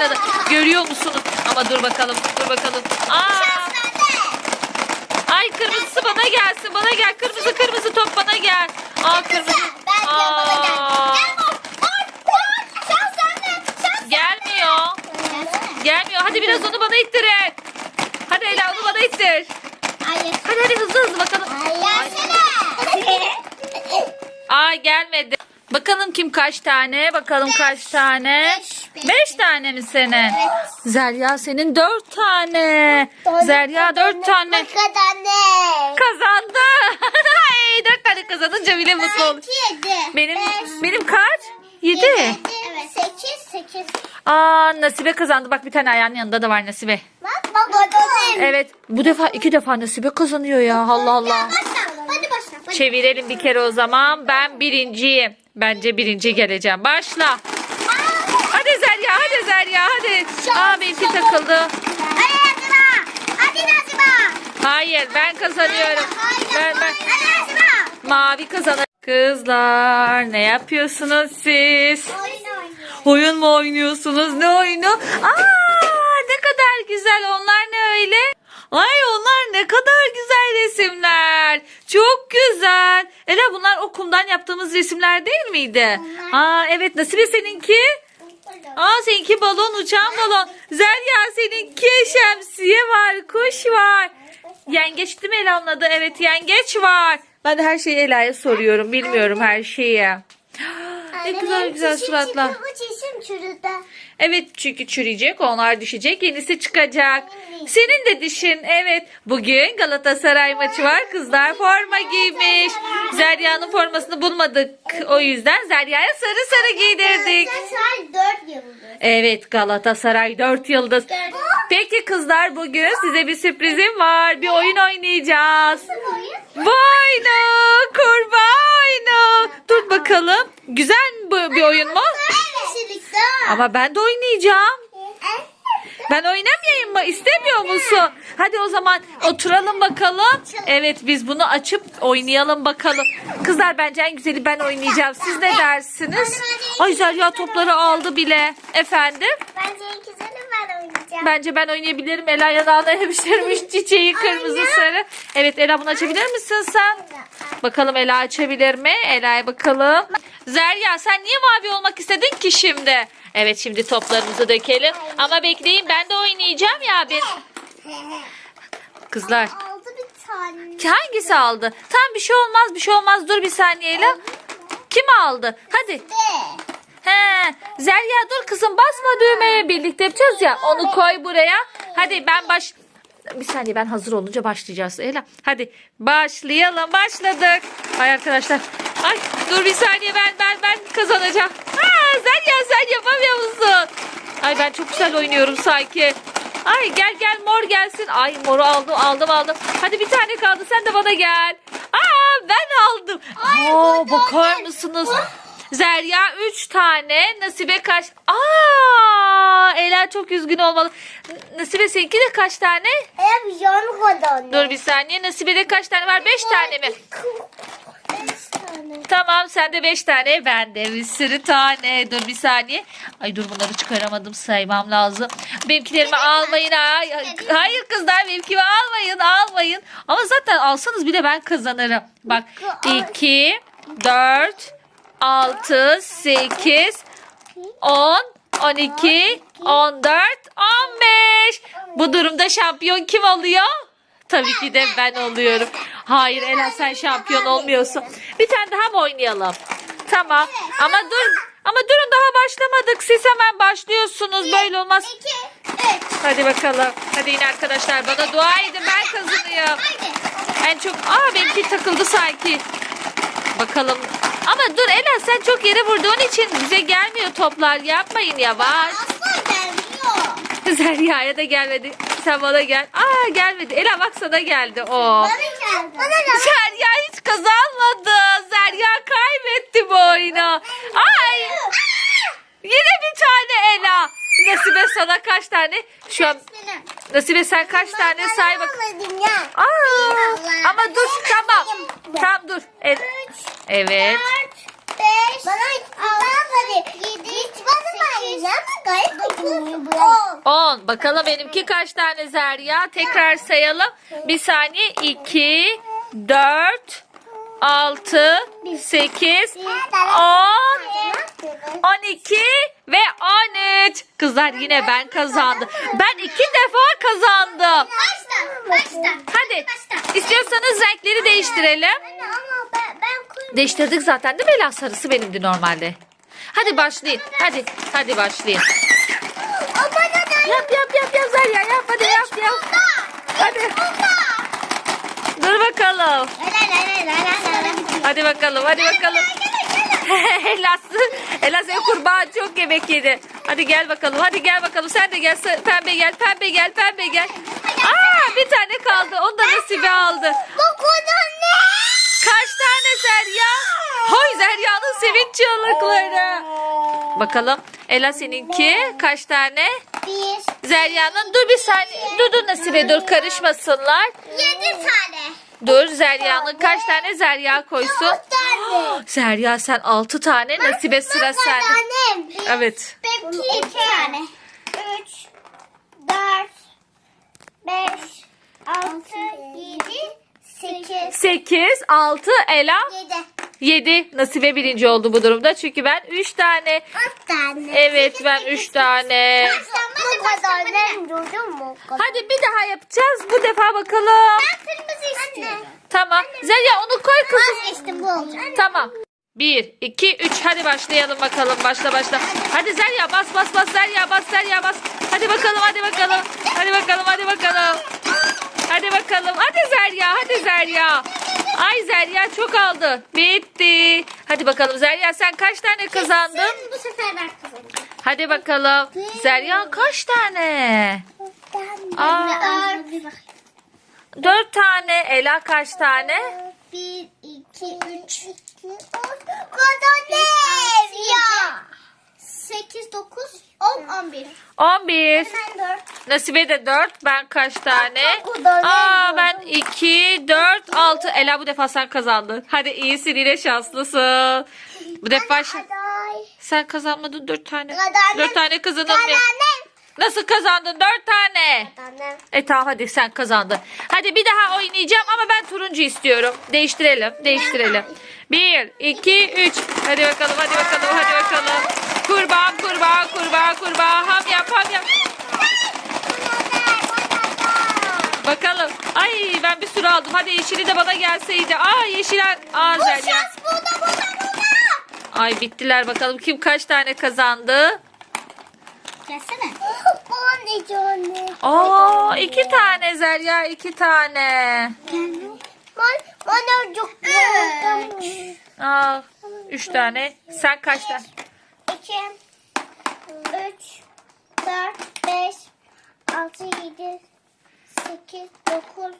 başladı. Görüyor musunuz? Ama dur bakalım. Dur bakalım. Aa! Ay kırmızısı bana gelsin. Bana gel. Kırmızı kırmızı top bana gel. Aa kırmızı. Aa, gelmiyor. Gelmiyor. Hadi biraz onu bana ittirin. Hadi Ela onu bana ittir. Hadi hadi hızlı hızlı bakalım. Ay gelmedi. Bakalım kim kaç tane? Bakalım kaç tane? Beş, beş. Beş tane mi senin? Evet. Zerya senin dört tane. Zerya dört tane kazandı. Ay dört tane kazanınca bile mutlu olur. Benim benim kaç? Yedi. Evet. Sekiz, sekiz. Aa Nasibe kazandı. Bak bir tane ayağının yanında da var Nasibe. Bak bak. Evet bu defa iki defa Nasibe kazanıyor ya. Allah Allah. Başla. Hadi başla. Hadi. Çevirelim bir kere o zaman. Ben birinciyim. Bence birinci geleceğim. Başla. Hadi Zerya hadi. Aa benimki takıldı. Hayır ben kazanıyorum. Ben, ben. Mavi kazanır. Kızlar ne yapıyorsunuz siz? Oyun mu oynuyorsunuz? Ne oyunu? Aa ne kadar güzel. Onlar ne öyle? Ay onlar ne kadar güzel resimler. Çok güzel. Ela bunlar okuldan yaptığımız resimler değil miydi? Aa evet Nasibe seninki? Seninki balon uçan balon. Zerya seninki şemsiye var, kuş var. Yengeç değil mi Ela'nın adı? Evet yengeç var. Ben de her şeyi Ela'ya soruyorum. Bilmiyorum her şeyi. Ne güzel güzel suratlar. Bu çişim çürüdü. Evet çünkü çürüyecek onlar düşecek yenisi çıkacak. Senin de dişin evet. Bugün Galatasaray maçı var kızlar forma giymiş. Zerya'nın formasını bulmadık. O yüzden Zerya'ya sarı sarı giydirdik. Sen dört yıldız. Evet Galatasaray 4 yıldız. Peki kızlar bugün size bir sürprizim var. Bir oyun oynayacağız. Bu oyunu kurbağa oyunu. Dur bakalım. Güzel bir oyun mu? Ama ben de oynayacağım. Ben oynamayayım mı? İstemiyor musun? Hadi o zaman oturalım bakalım. Evet biz bunu açıp oynayalım bakalım. Kızlar bence en güzeli ben oynayacağım. Siz ne dersiniz? Ay Zerya topları aldı bile. Efendim? Bence en oynayacağım. Bence ben oynayabilirim. Ela yanağına hemşirmiş çiçeği kırmızı sarı. Evet Ela bunu açabilir misin sen? Bakalım Ela açabilir mi? Ela'ya bakalım. Zerya sen niye mavi olmak istedin ki şimdi? Evet şimdi toplarımızı dökelim. Ama bekleyin ben de oynayacağım ya. Bir... Kızlar Aldı bir tane. hangisi aldı? Tam bir şey olmaz bir şey olmaz. Dur bir saniye Ela. Kim aldı? Hadi. Zerya dur kızım basma düğmeye birlikte yapacağız ya. Onu koy buraya. Hadi ben baş... Bir saniye ben hazır olunca başlayacağız. Ela hadi başlayalım başladık. Ay arkadaşlar. Ay dur bir saniye ben ben ben kazanacağım. Ha, Zerya sen yapamıyor musun? Ay ben çok güzel oynuyorum sanki. Ay gel gel mor gelsin. Ay moru aldım aldım aldım. Hadi bir tane kaldı sen de bana gel. Aa ben aldım. Aa bakar mısınız? Zerya 3 tane. Nasibe kaç? Aa Ela çok üzgün olmalı. Nasibe seninki de kaç tane? Hep yan kadar. Dur bir saniye. Nasibe'de kaç tane var? 5 tane mi? Tamam sende 5 tane. Bende bir sürü tane. Dur bir saniye. Ay dur bunları çıkaramadım. Saymam lazım. Benimkilerimi almayın. Ay, ay, hayır kızlar benimkimi almayın. Almayın. Ama zaten alsanız bile ben kazanırım. Bak 2, 4, 6, 8, 10, 12, 14, 15. Bu durumda şampiyon kim oluyor? Tabii ki de ben oluyorum. Hayır Ela sen şampiyon olmuyorsun. Bir tane daha mı oynayalım? Tamam. Ama dur ama durun daha başlamadık. Siz hemen başlıyorsunuz. Böyle olmaz. Hadi bakalım. Hadi yine arkadaşlar bana dua edin. Ben kazanıyorum. En çok aa benimki takıldı sanki. Bakalım. Ama dur Ela sen çok yere vurduğun için bize gelmiyor toplar. Yapmayın yavaş. Asla gelmiyor. Zerya'ya da gelmedi. Sen bana gel. Aa gelmedi. Ela bak sana geldi o. Bana geldi. Bana geldi. Zerya hiç kazanmadı. Zerya kaybetti bu oyunu. Ay yine bir tane Ela. Nasibe sana kaç tane? Şu an. Nasibe sen kaç tane say bak. Aa, ama dur tamam. Tamam dur. Evet. Evet. Dört, beş, bana altı, yedi, hiç bana ama gayet dokunuyor bu 10. Bakalım benimki kaç tane Zerya? Tekrar sayalım. Bir saniye. 2, 4, 6, 8, 10, 12 ve 13. Kızlar yine ben kazandım. Ben iki defa kazandım. Başla. Başla. Hadi istiyorsanız renkleri değiştirelim. Anne ama ben, ben koyayım. Değiştirdik zaten değil mi Ela? Sarısı benimdi normalde. Hadi başlayın. Hadi. Hadi başlayın. Yap yap yap yap Zerya yap. Hadi yap yap. Hadi. Dur bakalım. Hadi bakalım hadi bakalım. Ela, Ela senin kurbağa çok yemek yedi. Hadi gel bakalım hadi gel bakalım. Sen de gel pembe gel pembe gel pembe gel. Bir tane kaldı. Onu da nasibe aldı. Bu kadar ne? Kaç tane Zerya? Hoy Zerya'nın sevinç çığlıkları. Bakalım Ela seninki kaç tane? Bir. Zerya'nın dur bir saniye. Dur dur Nasibe dur karışmasınlar. Yedi tane. Dur Zerya'nın kaç tane Zerya koysun. Dört tane. Zerya sen 6 tane Nasibe sıra sende. Evet. Benimki iki tane. Üç. Dört. Beş. Altı. Yedi. Sekiz. 8, 6, Ela Yedi. 7. Nasibe birinci oldu bu durumda. Çünkü ben 3 tane. Dört tane. Evet ben 3 tane. Bu kadar ne? Duydun mu? Hadi bir daha yapacağız. Bu defa bakalım. Ben kırmızı istiyorum. Tamam. Zerya onu koy kızım. Vazgeçtim bu olacak. Tamam. 1, 2, 3. Hadi başlayalım bakalım. Başla başla. Hadi Zerya bas bas bas. Zerya bas Zerya bas. Hadi bakalım hadi bakalım. Hadi bakalım hadi bakalım. Hadi bakalım. Hadi Zerya hadi Zerya. Ay Zerya çok aldı. Bitti. Hadi bakalım Zerya sen kaç tane kazandın? Sen bu sefer ben kazanacağım. Hadi bakalım. Zerya kaç tane? Aa. Dört. Tane. Ela kaç tane? Bir, iki, üç. Ne ya? Sekiz, dokuz, on, on bir. On bir. Sen dört. Nasibe de 4. Ben kaç tane? Aa ben 2, 4, 6. Ela bu defa sen kazandın. Hadi iyisin yine şanslısın. Bu defa sen kazanmadın 4 tane. Kazandım. 4 tane kazandın mı? Kazandım. Nasıl kazandın 4 tane? E tamam hadi sen kazandın. Hadi bir daha oynayacağım ama ben turuncu istiyorum. Değiştirelim. Değiştirelim. 1, 2, 3. Hadi bakalım hadi bakalım hadi bakalım. Kurbağa kurbağa kurbağa kurbağa ham yap ham yap. Bakalım. Ay ben bir sürü aldım. Hadi yeşili de bana gelseydi. Aa yeşil. Aa Bu şans burada, burada, burada. Ay bittiler bakalım. Kim kaç tane kazandı? Gelsene. İki. Aa iki tane Zerya iki tane. Ben, bana çok Aa üç tane. Sen kaç tane? İki. Üç. Dört. Beş. Altı. Yedi. Sekiz. Dokuz.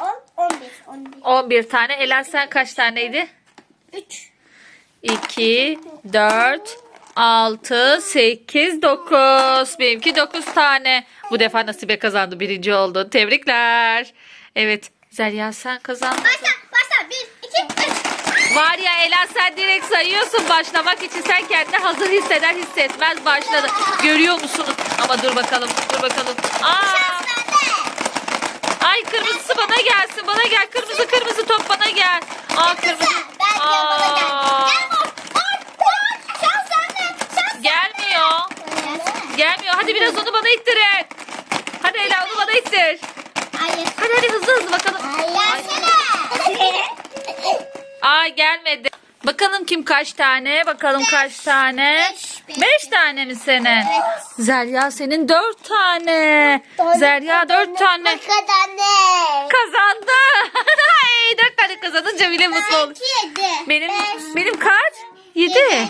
On. On bir. On bir. 11 tane. Ela sen kaç taneydi? Üç. 2, 4, 6, 8, 9. Benimki 9 tane. Bu defa Nasibe kazandı. Birinci oldun. Tebrikler. Evet. Zerya sen kazandın. Başla. Başla. Bir. iki, Üç. Var ya Ela sen direkt sayıyorsun başlamak için. Sen kendini hazır hisseder hissetmez başladı. Görüyor musunuz? Ama dur bakalım. Dur bakalım. Aa, ay kırmızısı bana gelsin. Bana gel. Kırmızı kırmızı top bana gel. Aa kırmızı. Aa, gelmiyor. Gelmiyor. Hadi biraz onu bana ittirin. Hadi Ela onu bana ittir. Hayır. Hadi hadi hızlı hızlı bakalım. Gelsene. Aa gelmedi. Bakalım kim kaç tane? Bakalım kaç tane? Beş, beş. Beş tane mi senin? Evet. Zerya senin dört tane. Zerya dört tane. Bu kadar ne? Kazandı. Ay, dört tane kazanınca bile mutlu yedi. Benim Beş, benim kaç? Yedi. Evet.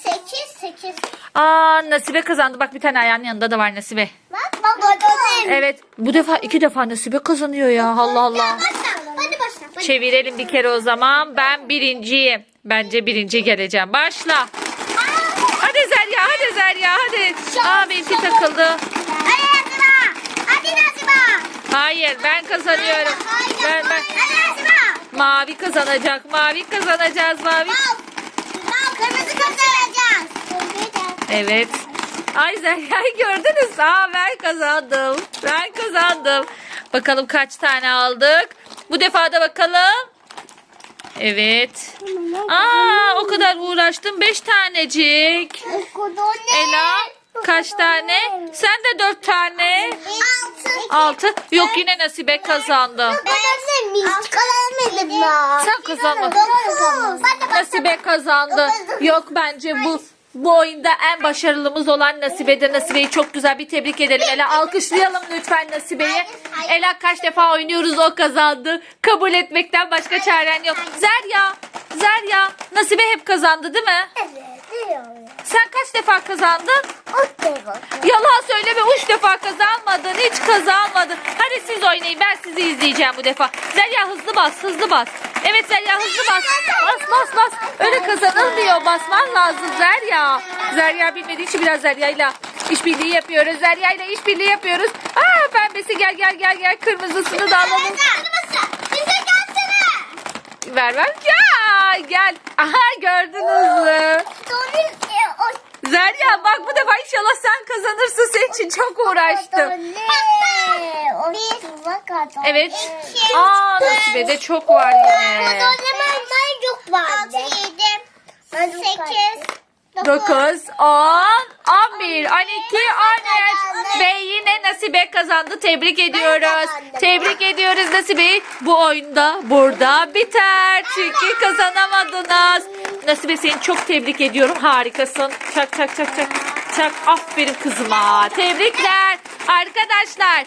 Sekiz, sekiz. Aa Nasibe kazandı. Bak bir tane ayağının yanında da var Nasibe. Bak. Bak. Hadi. Evet bu defa iki defa Nasibe kazanıyor ya. Allah Allah. Başla. Hadi başla. Hadi. Çevirelim bir kere o zaman. Ben birinciyim. Bence birinci geleceğim. Başla. Hadi Zerya, hadi Zerya, hadi. Aa benimki takıldı. Hadi Nazıma. Hayır, ben kazanıyorum. Ben, ben. Mavi kazanacak, mavi kazanacağız, mavi. Kırmızı kazanacağız. Evet. Ay Zerya'yı gördünüz. Aa ben kazandım. Ben kazandım. Bakalım kaç tane aldık. Bu defa da bakalım. Evet. Aa o kadar uğraştım. Beş tanecik. Ela kaç tane? Sen de dört tane. Altı. Yok yine Nasibe kazandı. Sen kazanmadın. Nasibe kazandı. Yok bence bu bu oyunda en başarılımız olan Nasibe'dir. Nasibe'yi çok güzel bir tebrik edelim. Ela alkışlayalım lütfen Nasibe'yi. Ela kaç defa oynuyoruz o kazandı. Kabul etmekten başka çaren yok. Zerya, Zerya, Nasibe hep kazandı değil mi? Evet. Sen kaç defa kazandın? Yalan söyleme üç defa kazanmadın hiç kazanmadın. Hadi siz oynayın ben sizi izleyeceğim bu defa. Zerya hızlı bas hızlı bas. Evet Zerya hızlı bas. Bas bas bas. Öyle kazanılmıyor basman lazım Zerya. Zerya bilmediği için biraz Zerya'yla işbirliği yapıyoruz. Zerya'yla işbirliği yapıyoruz. Aa pembesi gel gel gel gel kırmızısını da alalım. Ver ver. Ya gel. Aha gördünüz mü? O Zerya bak bu defa inşallah sen kazanırsın. Senin için çok uğraştım. O. Evet. Aa Nasibe de çok var yine. Dondurmalar çok vardı. 6, 7, 8, 9, 10, 11, 12, 13 ve yine Nasibe kazandı. Tebrik ediyoruz. kazandım. Tebrik ediyoruz Nasibe'yi. Bu oyunda burada biter. Çünkü kazanamadınız. Nasibe seni çok tebrik ediyorum. Harikasın. Çak çak çak çak. Çak. Aferin kızıma. Tebrikler. Arkadaşlar